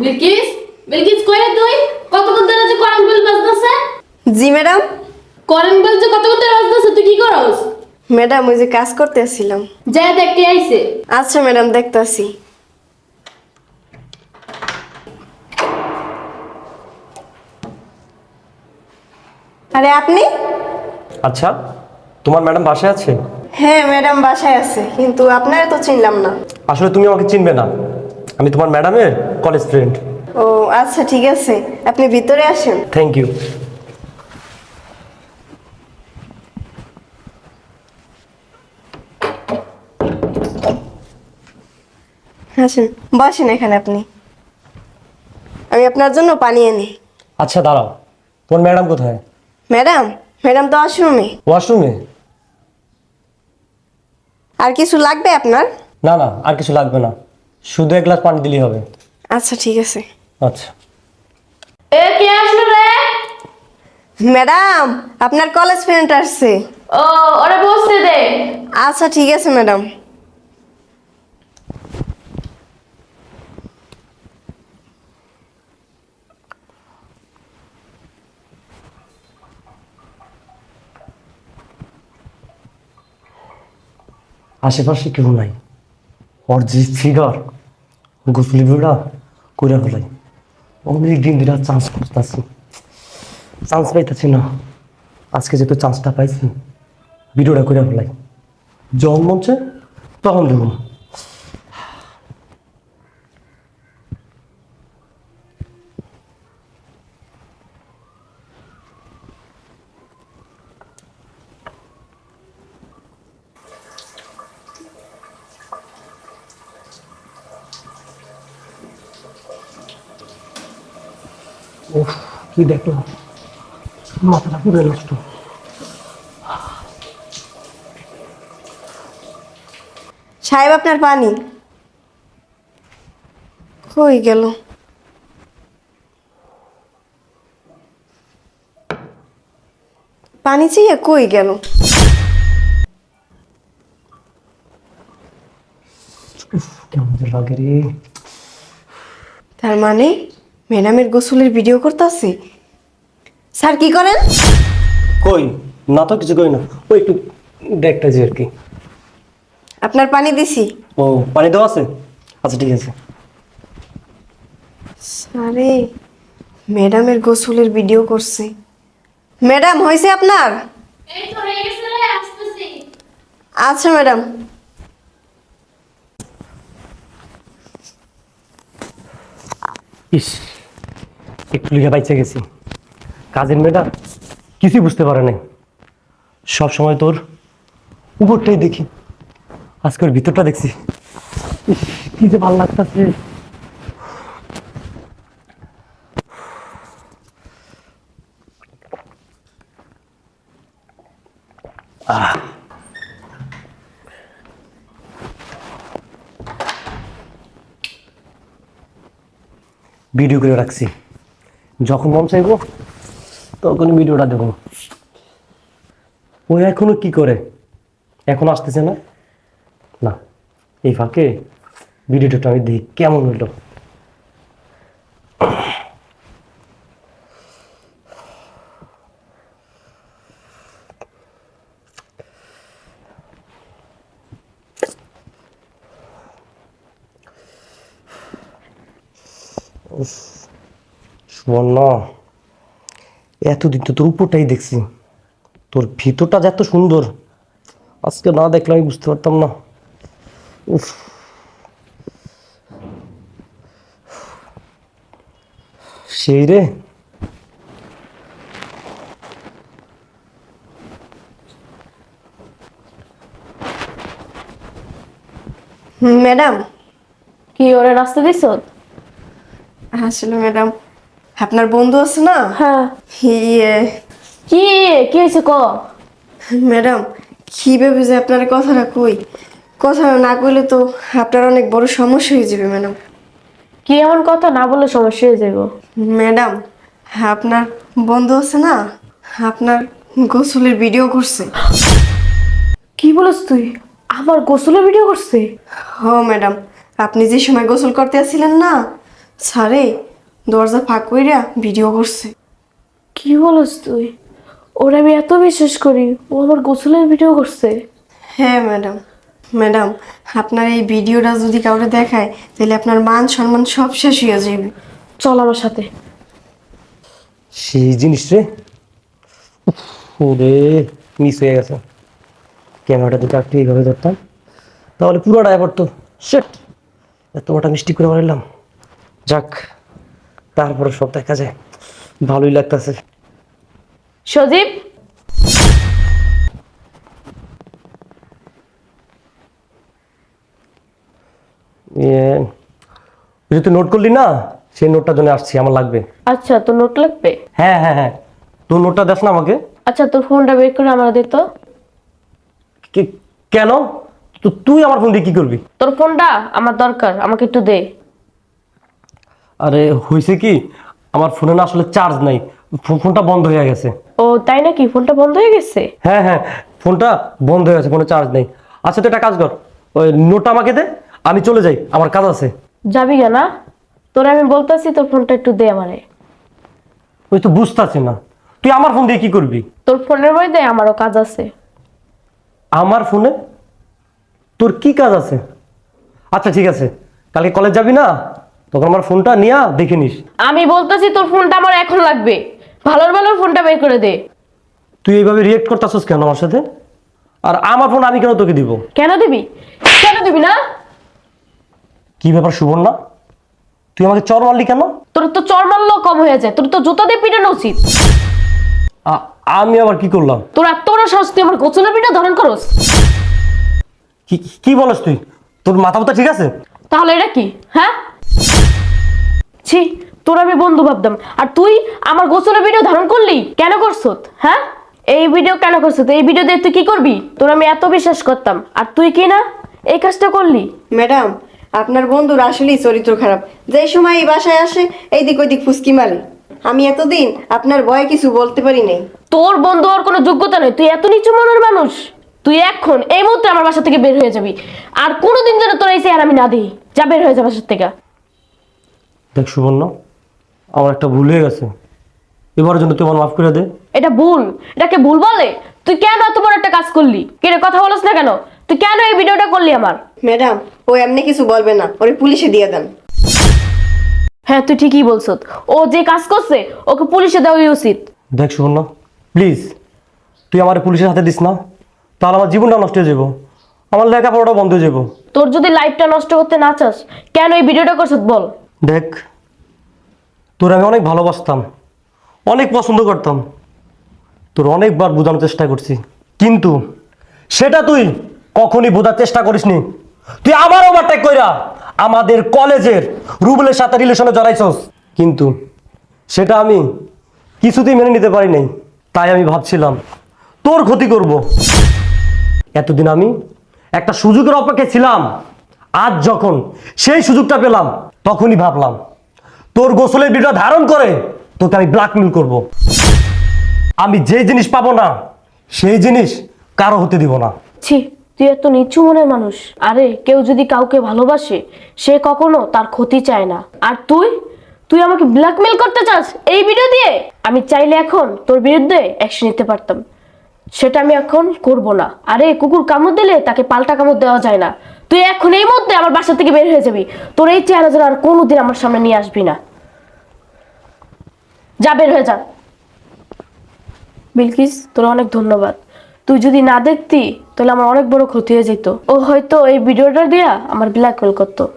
বিলকিস বিলকিস কই রে তুই? কতক্ষণ ধরে যে করেন বিল বাজতেছে? জি ম্যাডাম। করেন বিল যে কতক্ষণ ধরে বাজতেছে তুই কি করস? ম্যাডাম ওই যে কাজ করতে আসছিলাম। যা দেখ কে আইছে। আচ্ছা ম্যাডাম দেখতাছি আরে আপনি? আচ্ছা তোমার ম্যাডাম বাসায় আছে? হ্যাঁ ম্যাডাম বাসায় আছে কিন্তু আপনারা তো চিনলাম না। আসলে তুমি আমাকে চিনবে না। আমি তোমার ম্যাডামের? কলেজ ফ্রেন্ড ও আচ্ছা ঠিক আছে। আপনি ভিতরে আসেন। থ্যাংক ইউ আসেন বসেন এখানে আপনি। আমি আপনার জন্য পানি আনি। আচ্ছা দাঁড়াও। তোমার ম্যাডাম কোথায়? ম্যাডাম ম্যাডাম তো ওয়াশরুমে। ওয়াশরুমে? আর কিছু লাগবে আপনার? না না আর কিছু লাগবে না। শুধু এক গ্লাস পানি দিলেই হবে। আচ্ছা ঠিক আছে। আচ্ছা। এ কে আসলো রে? ম্যাডাম আপনার কলেজ ফ্রেন্ড আসছে। ও ওরে বসতে দে। আচ্ছা ঠিক আছে ম্যাডাম। আশেপাশে কেউ নাই। ওর যে ফিগার গোসলি করে ফেলাই। অনেক দিন ধরে চান্স খুঁজতেছি। চান্স পাইতেছি না। আজকে যেহেতু চান্সটা পাইছি, ভিডিওটা কইরা ফেলাই। যখন মঞ্চে তখন দেখুন। কি দেখলাম? মাথাটা পুরো নষ্ট। সাহেব আপনার পানি? কই গেল। পানি চেয়ে কই গেল? কেমন লাগে রে। তার মানে? ম্যাডামের গোসলের ভিডিও করতেছে। স্যার কি করেন? কই? না তো কিছু কই না। ওই একটু দেখতে যে আর কি। আপনার পানি দিছি। ও পানি দেওয়া আছে? আচ্ছা ঠিক আছে। আরে ম্যাডামের গোসলের ভিডিও করছে। ম্যাডাম হয়েছে আপনার? এই তো হয়ে গেছে রে আসতেছি। আচ্ছা ম্যাডাম। ইস। একটু লিখে বাইচে গেছি। কাজের মেয়েটা কিছুই বুঝতে পারে নাই। সব সময় তোর উপরটাই দেখি। আজকে ওর ভিতরটা দেখছি। কি যে ভালো লাগতেছে। ভিডিও করে রাখছি। যখন মন চাইব তখন ভিডিওটা দেবো ও এখনও কি করে? এখন আসতেছে না? না, এই ফাঁকে ভিডিওটা আমি দেখি কেমন হইল। সুবর্ণ এতদিন তো তোর উপরটাই দেখছি। তোর ভিতরটা যে এত সুন্দর আজকে না দেখলে আমি বুঝতে পারতাম না। উফ। সেই রে। ম্যাডাম। কি ওরে রাস্তা দিছ? আসলে ম্যাডাম আপনার বন্ধু আছে না? হ্যাঁ। ইয়ে। কি কি হয়েছে ক? ম্যাডাম কি ভেবে যে আপনার কথাটা কই? কথা না কইলে তো আপনার অনেক বড় সমস্যা হয়ে যাবে ম্যাডাম। কি এমন কথা? না বললে সমস্যা হয়ে যাব ম্যাডাম আপনার বন্ধু আছে না? আপনার গোসলের ভিডিও করছে। কি বলছ তুই? আমার গোসলের ভিডিও করছে? হ ম্যাডাম। আপনি যে সময় গোসল করতে আসছিলেন না স্যারে দরজা ফাঁক কইরা ভিডিও করছে। কি বলস তুই? ওরা আমি এত বিশ্বাস করি ও আমার গোসলের ভিডিও করছে। হ্যাঁ ম্যাডাম। ম্যাডাম আপনার এই ভিডিওটা যদি কাউকে দেখায় তাহলে আপনার মান সম্মান সব শেষ হয়ে যাবে চল আমার সাথে। সেই জিনিস রে। উফ, ওরে মিস হয়ে গেছে। ক্যামেরাটা দুটো একটু এইভাবে ধরতাম। তাহলে পুরোটা তো সেট এত বড়টা মিষ্টি করে বানালাম যাক। তারপরে সব দেখা যায়। ভালোই লাগতেছে। সজীব? ইয়ে ওই যে তুই নোট করলি না সেই নোটটার জন্য আসছি আমার লাগবে। আচ্ছা তোর নোট লাগবে? হ্যাঁ হ্যাঁ হ্যাঁ। তোর নোটটা দেখ না আমাকে। আচ্ছা তোর ফোনটা বের করে আমার দে তো। কে- কেন? তো তুই আমার ফোন দিয়ে কি করবি? তোর ফোনটা আমার দরকার আমাকে একটু দে। আরে হয়েছে কি? আমার ফোনে না আসলে চার্জ নাই। ফোনটা বন্ধ হয়ে গেছে। ও তাই নাকি? ফোনটা বন্ধ হয়ে গেছে? হ্যাঁ হ্যাঁ। ফোনটা বন্ধ হয়ে গেছে ফোনে চার্জ নেই। আচ্ছা তুই একটা কাজ কর। ওই নোটটা আমাকে দে আমি চলে যাই আমার কাজ আছে। যাবি না তোর আমি বলতেছি তোর ফোনটা একটু দে আমারে। ওই তো বুঝতেছি না। তুই আমার ফোন দিয়ে কি করবি? তোর ফোনের মধ্যে আমারও কাজ আছে। আমার ফোনে? তোর কি কাজ আছে? আচ্ছা ঠিক আছে। কালকে কলেজ যাবি না? তখন আমার ফোনটা নিয়ে দেখে নিস। আমি বলতেছি তোর ফোনটা আমার এখন লাগবে। ভালোর ভালোর ফোনটা বের করে দে। তুই এইভাবে রিয়েক্ট করতেছিস কেন আমার সাথে? আর আমার ফোন আমি কেন তোকে দিব? কেন দিবি? কেন দিবি না? কি ব্যাপার সুবর্ণা তুই আমাকে চর মারলি কেন? তোর তো চর মারলেও কম হয়ে যায়। তোর তো জুতা দিয়ে পিটানো উচিত। আ- আমি আবার কি করলাম? তোর এত বড় সাহস তুই আমার গোচলের পিঠা ধারণ করস? কি কি বলস তুই? তোর মাথা ব্যথা ঠিক আছে? তাহলে এটা কি? হ্যাঁ? ছি তোর আমি বন্ধু ভাবতাম। আর তুই আমার গোসলের ভিডিও ধারণ করলি? কেন করছত হ্যাঁ? এই ভিডিও কেন করছত এই ভিডিও দিয়ে তুই কি করবি? তোর আমি এত বিশ্বাস করতাম। আর তুই কি না? এই কাজটা করলি? ম্যাডাম আপনার বন্ধুর আসলেই চরিত্র খারাপ। যে সময় এই বাসায় আসে এই দিক ওই দিক ফুসকি মারে। আমি এতদিন আপনার ভয়ে কিছু বলতে পারি নাই। তোর বন্ধু হওয়ার কোনো যোগ্যতা নেই। তুই এত নিচু মনের মানুষ। তুই এখন এই মুহূর্তে আমার বাসা থেকে বের হয়ে যাবি। আর কোনোদিন যেন তোর এই চেহারা আমি না দিই। যা বের হয়ে যা বাসার থেকে। দেখ সুবর্ণ আমার একটা ভুল হয়ে গেছে। এবারের জন্য তুই আমার মাফ করে দে। এটা ভুল এটাকে ভুল বলে তুই কেন এত বড় একটা কাজ করলি? কেন কথা বলছ না কেন? তুই কেন এই ভিডিওটা করলি আমার? ম্যাডাম ও এমনি কিছু বলবে না ওরে পুলিশে দিয়ে দেন। হ্যাঁ তুই ঠিকই বলছ। ও যে কাজ করছে ওকে পুলিশে দেওয়াই উচিত। দেখ সুবর্ণ প্লিজ তুই আমার পুলিশের হাতে দিস না তাহলে আমার জীবনটা নষ্ট হয়ে যাব। আমার লেখাপড়াটা বন্ধ হয়ে যাব। তোর যদি লাইফটা নষ্ট করতে না চাস কেন এই ভিডিওটা করছ বল? দেখ, তোর আমি অনেক ভালোবাসতাম, অনেক পছন্দ করতাম, তোর অনেকবার বোঝানোর চেষ্টা করছি। কিন্তু সেটা তুই কখনই বোঝার চেষ্টা করিসনি। তুই আবার ওভারটেক কইরা আমাদের কলেজের রুবেলের সাথে রিলেশনে জড়াইছস। কিন্তু সেটা আমি কিছুতেই মেনে নিতে পারি নাই, তাই আমি ভাবছিলাম তোর ক্ষতি করব। এতদিন আমি একটা সুযোগের অপেক্ষায় ছিলাম, আজ যখন সেই সুযোগটা পেলাম তখনই ভাবলাম, তোর গোসলের ভিডিও ধারণ করে তোকে আমি ব্ল্যাকমেল করব। আমি যে জিনিস পাবো না, সেই জিনিস কারও হতে দিব না। ছি, তুই এত নিচু মনের মানুষ। আরে, কেউ যদি কাউকে ভালোবাসে, সে কখনো তার ক্ষতি চায় না। আর তুই? তুই আমাকে ব্ল্যাকমেল করতে চাস এই ভিডিও দিয়ে? আমি চাইলে এখন তোর বিরুদ্ধে অ্যাকশন নিতে পারতাম। সেটা আমি এখন করব না। আরে, কুকুর কামড় দিলে তাকে পাল্টা কামড় দেওয়া যায় না। তুই এখন এই মধ্যে আমার বাসা থেকে বের হয়ে যাবি। তোর এই চেহারা যেন আর কোনোদিন আমার সামনে নিয়ে আসবি না। যা, বের হয়ে যা। বিলকিস, তোর অনেক ধন্যবাদ। তুই যদি না দেখতি, তাহলে আমার অনেক বড় ক্ষতি হয়ে যেত। ও হয়তো এই ভিডিওটা দিয়া আমার ব্ল্যাকমেল করতো।